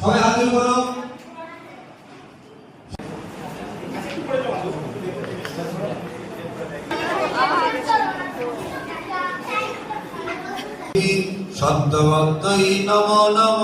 সবাই হাজির করো। নম নম।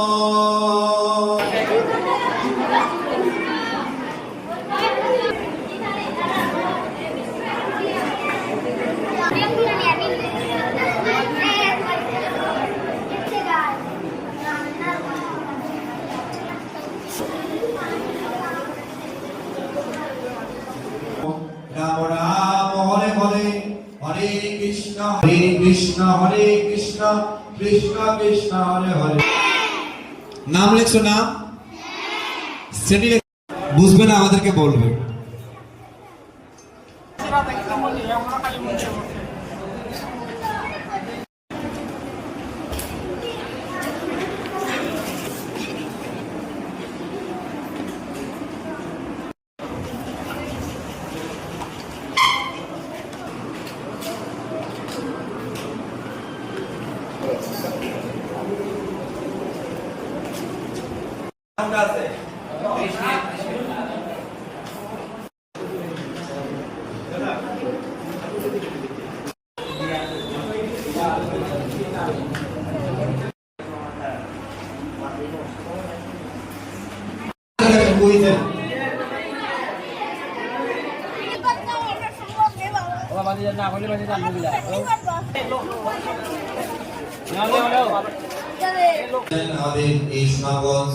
কৃষ্ণ হরে কৃষ্ণ কৃষ্ণ কৃষ্ণ নাম লেখছো নাম শ্রেণি বুঝবে না আমাদেরকে বলবে। বুঝছেন আমাদের এই সুনামগঞ্জ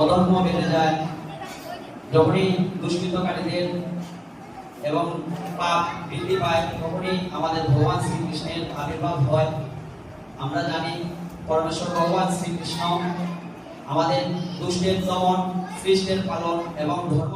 অধর্ম বেড়ে যায়, যখনই দুষ্কৃতকারীদের এবং পাপ বৃদ্ধি পায়, তখনই আমাদের ভগবান শ্রীকৃষ্ণের আবির্ভাব হয়। আমরা জানি পরমেশ্বর ভগবান শ্রীকৃষ্ণ আমাদের দুষ্টের দমন সৃষ্টের পালন এবং ধর্ম